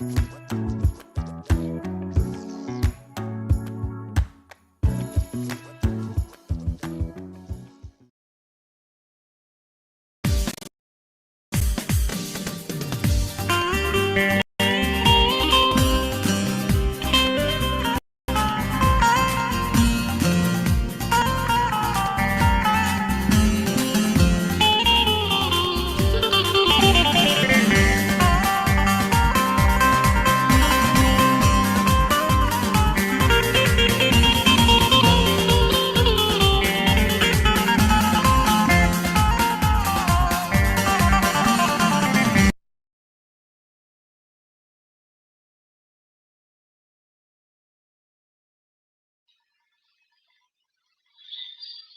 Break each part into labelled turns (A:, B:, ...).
A: What?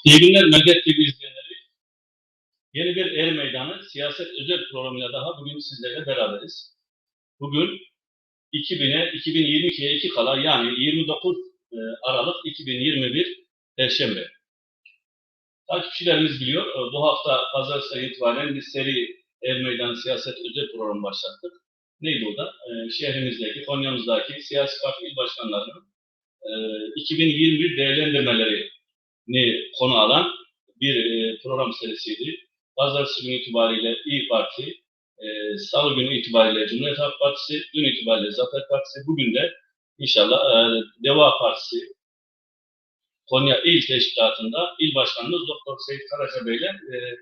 A: İyi günler Medet TV izleyenleri. Yeni bir Er Meydanı siyaset özel programıyla daha bugün sizlerle beraberiz. Bugün 2000'e 2022'ye 2 kala yani 29 e, Aralık 2021 Perşembe. Takipçilerimiz biliyor. e, Bu hafta pazartesi itibaren bir seri Er Meydanı siyaset özel programı başlattık. Neydi o da? E, Şehrimizdeki, Konya'mızdaki siyasi parti il başkanlarının e, 2021 değerlendirmeleri ni konu alan bir e, program serisiydi. Pazartesi günü itibariyle İyi Parti, e, Salı günü itibariyle Cumhuriyet Halk Partisi, dün itibariyle Zafer Partisi, bugün de inşallah e, Deva Partisi Konya İl Teşkilatı'nda İl Başkanımız Doktor Seyit Karaca Bey'le e,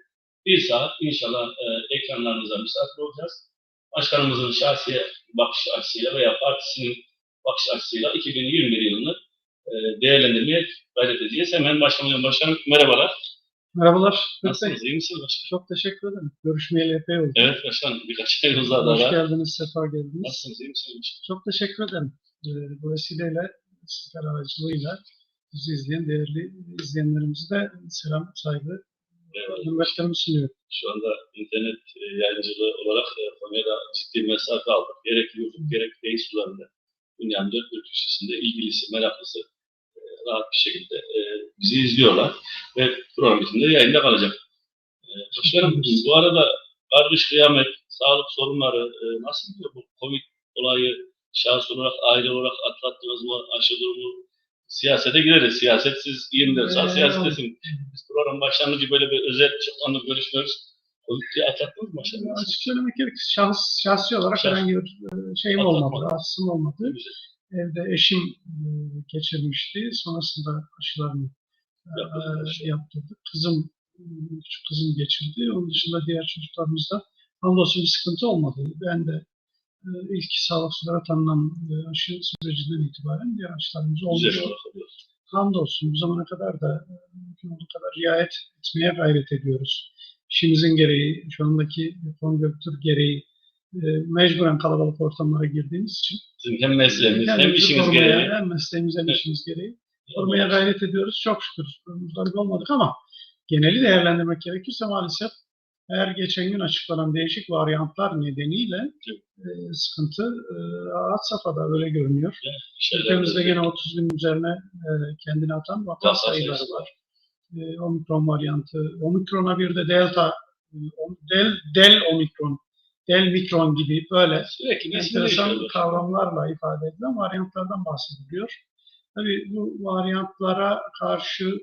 A: bir saat inşallah e, ekranlarınıza misafir olacağız. Başkanımızın şahsi bakış açısıyla veya partisinin bakış açısıyla 2021 yılını değerlendirmeye gayret edeceğiz. Hemen başlayalım. Başkanım merhabalar.
B: Merhabalar.
A: Nasılsınız? İyi misiniz başkanım?
B: Çok teşekkür ederim. Görüşmeyeli epey oldu.
A: Evet başkanım. Birkaç ay uzadı
B: Hoş geldiniz, sefa geldiniz.
A: Nasılsınız? İyi misiniz? başkanım?
B: Çok teşekkür ederim. Ee, bu vesileyle sizler aracılığıyla bizi izleyen değerli izleyenlerimize de selam, saygı, hürmetlerimi sunuyorum.
A: Şu anda internet e, yayıncılığı olarak e, Konya'da ciddi mesafe aldık. Gerek YouTube gerek sularında dünyanın dört bir köşesinde ilgilisi, meraklısı e, rahat bir şekilde e, bizi izliyorlar ve program içinde yayında kalacak. E, başkanım bu arada kardeş kıyamet, sağlık sorunları e, nasıl gidiyor bu Covid olayı şahıs olarak, aile olarak atlattınız mı, aşı durumu? Siyasete gireriz. Siyaset siz 24 saat
B: Ee,
A: siyasettesin. Biz program başlangıcı böyle bir özel çoktandır görüşmüyoruz. Covid'i atlattınız mı başkanım?
B: Açık söylemek gerekirse şahs, şahsi olarak
A: Şahsi.
B: herhangi bir e, şeyim
A: Atlatmadı.
B: olmadı, rahatsızlığım olmadı.
A: Güzel.
B: Evde eşim geçirmişti. Sonrasında aşılarını yaptırdık. Kızım, küçük kızım geçirdi. Onun dışında diğer çocuklarımızda hamdolsun bir sıkıntı olmadı. Ben de ilk sağlıkçılara tanınan aşı sürecinden itibaren diğer aşılarımız
A: alıyoruz.
B: Hamdolsun bu zamana kadar da mümkün olduğu kadar riayet etmeye gayret ediyoruz. İşimizin gereği, şu andaki konjonktür gereği e, mecburen kalabalık ortamlara girdiğimiz için
A: Sizin hem mesleğiniz hem
B: kendimizi
A: işiniz
B: korumaya,
A: gereği.
B: Hem mesleğimiz hem
A: Evet.
B: işimiz gereği korumaya gayret ediyoruz. Çok şükür muzdarip olmadık ama geneli değerlendirmek gerekirse maalesef her geçen gün açıklanan değişik varyantlar nedeniyle e, sıkıntı e, had safhada öyle görünüyor.
A: Şeyler-
B: Ülkemizde gene 30 bin üzerine e, kendini atan vaka sayıları var. E, omikron varyantı. Omikrona bir de delta, e, del, del omikron, del mikron gibi böyle
A: Sürekli
B: enteresan kavramlarla ifade edilen varyantlardan bahsediliyor. Tabii bu varyantlara karşı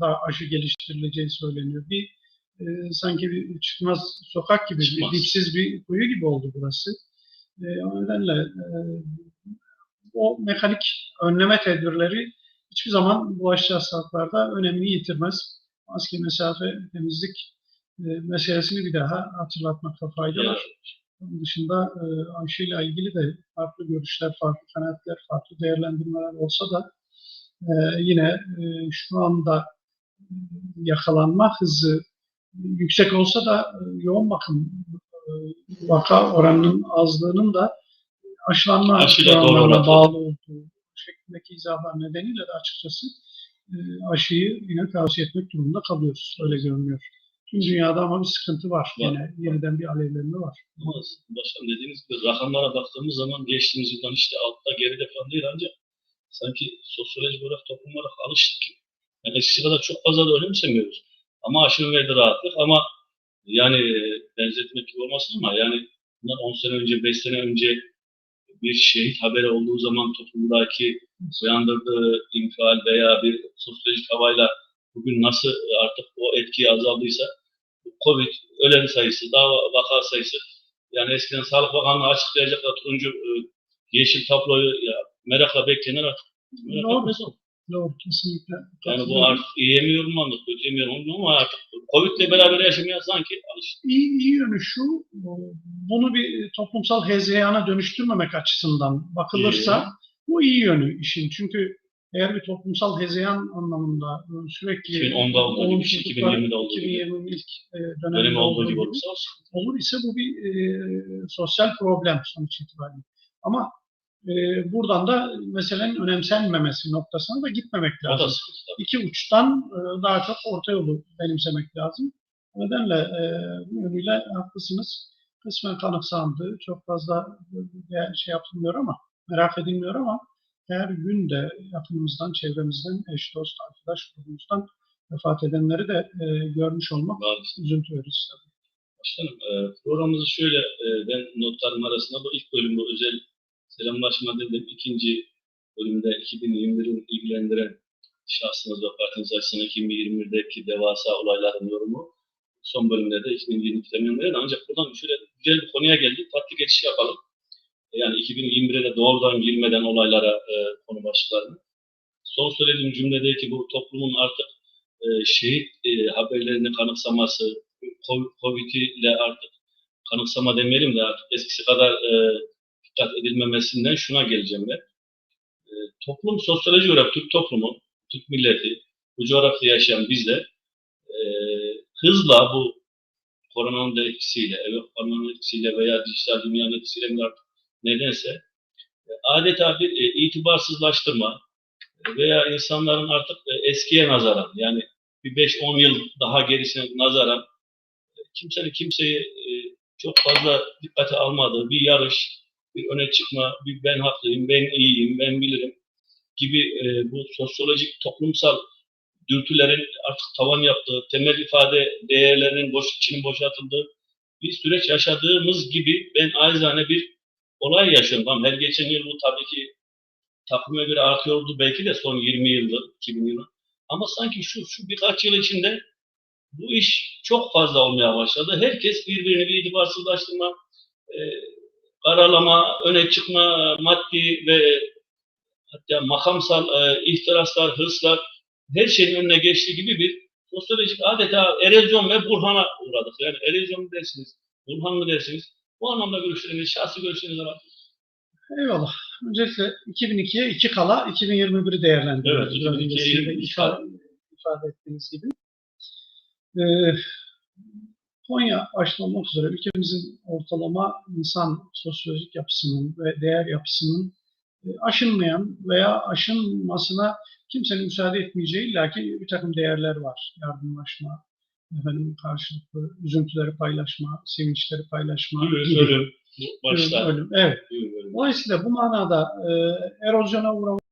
B: da aşı geliştirileceği söyleniyor. Bir e, sanki bir çıkmaz sokak gibi,
A: Çıkmaz.
B: bir dipsiz bir kuyu gibi oldu burası. E, o nedenle e, o mekanik önleme tedbirleri hiçbir zaman bu aşı hastalıklarda önemini yitirmez. Maske, mesafe, temizlik meselesini bir daha hatırlatmakta fayda var. Onun dışında e, aşıyla ilgili de farklı görüşler, farklı kanaatler, farklı değerlendirmeler olsa da e, yine e, şu anda yakalanma hızı yüksek olsa da yoğun bakım vaka oranının azlığının da aşılanma oranlarına bağlı olduğu şeklindeki izahlar nedeniyle de açıkçası aşıyı yine tavsiye etmek durumunda kalıyoruz. Öyle görünüyor. Tüm dünyada ama bir sıkıntı var.
A: Var.
B: Yine yeniden bir alevlenme var.
A: Ama başkanım dediğiniz gibi rakamlara baktığımız zaman geçtiğimiz yıldan işte altta geride falan değil ancak sanki sosyolojik olarak toplum olarak alıştık ki. Yani eskisi kadar çok fazla da önemsemiyoruz. Ama aşının verdiği rahatlık ama yani e, benzetmek gibi olmasın ama yani bundan 10 sene önce, 5 sene önce bir şehit haberi olduğu zaman toplumdaki uyandırdığı infial veya bir sosyolojik havayla bugün nasıl artık o etki azaldıysa Covid ölen sayısı, daha vaka sayısı yani eskiden Sağlık Bakanlığı açıklayacak da turuncu e, yeşil tabloyu ya, merakla bekleyenler artık merak
B: Doğru. Doğru, kesinlikle.
A: Yani bu artık iyiye mi yorumlandı, kötüye mi yorumlandı ama artık Covid'le beraber yaşamaya sanki alıştık.
B: iyi, iyi yönü şu, bunu bir toplumsal hezeyana dönüştürmemek açısından bakılırsa bu iyi yönü işin. Çünkü eğer bir toplumsal hezeyan anlamında e, sürekli
A: 2010'da olduğu gibi,
B: olumsuzluklar,
A: 2020'de olduğu gibi.
B: 2020'nin ilk e,
A: Dönemi
B: döneminde
A: olduğu gibi olursa
B: olur ise bu bir e, sosyal problem sonuç itibariyle. Ama e, buradan da meselenin önemsenmemesi noktasına da gitmemek lazım.
A: tabii.
B: İki uçtan e, daha çok orta yolu benimsemek lazım. O nedenle e, bu yönüyle haklısınız. Kısmen kanıksandı. Çok fazla e, şey yapılmıyor ama merak edilmiyor ama her gün de yakınımızdan, çevremizden, eş, dost, arkadaş grubumuzdan vefat edenleri de e, görmüş olmak
A: Maalesef.
B: üzüntü verici tabii.
A: Başkanım, e, programımızı şöyle, e, ben notlarım arasında bu ilk bölüm bu özel selamlaşma dedim. ikinci bölümde 2021'in ilgilendiren şahsımız ve partimiz açısından 2021'deki devasa olayların yorumu. Son bölümde de 2022'de memnuniyet. Ancak buradan şöyle güzel bir konuya geldik. Tatlı geçiş yapalım. Yani 2021'e de doğrudan girmeden olaylara e, konu başlıklarını. Son söylediğim cümledeki bu toplumun artık e, şehit e, haberlerini kanıksaması, Covid ile artık kanıksama demeyelim de artık eskisi kadar e, dikkat edilmemesinden şuna geleceğim ben. E, toplum sosyoloji olarak Türk toplumu, Türk milleti, bu coğrafyada yaşayan bizler e, hızla bu koronanın etkisiyle, evet, koronanın etkisiyle veya dijital dünyanın etkisiyle artık nedense e, adeta bir e, itibarsızlaştırma e, veya insanların artık eskiye nazaran yani bir 5-10 yıl daha gerisine nazaran kimsenin kimseyi çok fazla dikkate almadığı bir yarış, bir öne çıkma, bir ben haklıyım, ben iyiyim, ben bilirim gibi bu sosyolojik, toplumsal dürtülerin artık tavan yaptığı, temel ifade değerlerinin boş, içinin boşaltıldığı bir süreç yaşadığımız gibi ben acizane bir olay. Tamam, her geçen yıl bu tabii ki takvime göre artıyordu belki de son 20 yıldır, 2000 yıldır. Ama sanki şu, şu birkaç yıl içinde bu iş çok fazla olmaya başladı. Herkes birbirini bir itibarsızlaştırma, e, karalama, öne çıkma, maddi ve hatta makamsal e, ihtiraslar, hırslar her şeyin önüne geçtiği gibi bir sosyolojik adeta erozyon ve burhana uğradık. Yani erozyon mu dersiniz, burhan mı dersiniz? Bu anlamda görüşleriniz, şahsi görüşleriniz var.
B: Eyvallah. Öncelikle 2002'ye 2 kala 2021'i değerlendiriyoruz.
A: Evet,
B: Biraz
A: 2002'ye
B: öncesinde
A: 22
B: ifade, ifade ettiğiniz gibi. Ee, Konya başta olmak üzere ülkemizin ortalama insan sosyolojik yapısının ve değer yapısının e, aşınmayan veya aşınmasına kimsenin müsaade etmeyeceği illaki bir takım değerler var. Yardımlaşma, efendim karşılıklı üzüntüleri paylaşma, sevinçleri paylaşma
A: Ölüm,
B: gibi.
A: ölüm, bu başta.
B: Ölüm, evet.
A: Ölüm, ölüm.
B: Dolayısıyla bu manada e, erozyona uğramış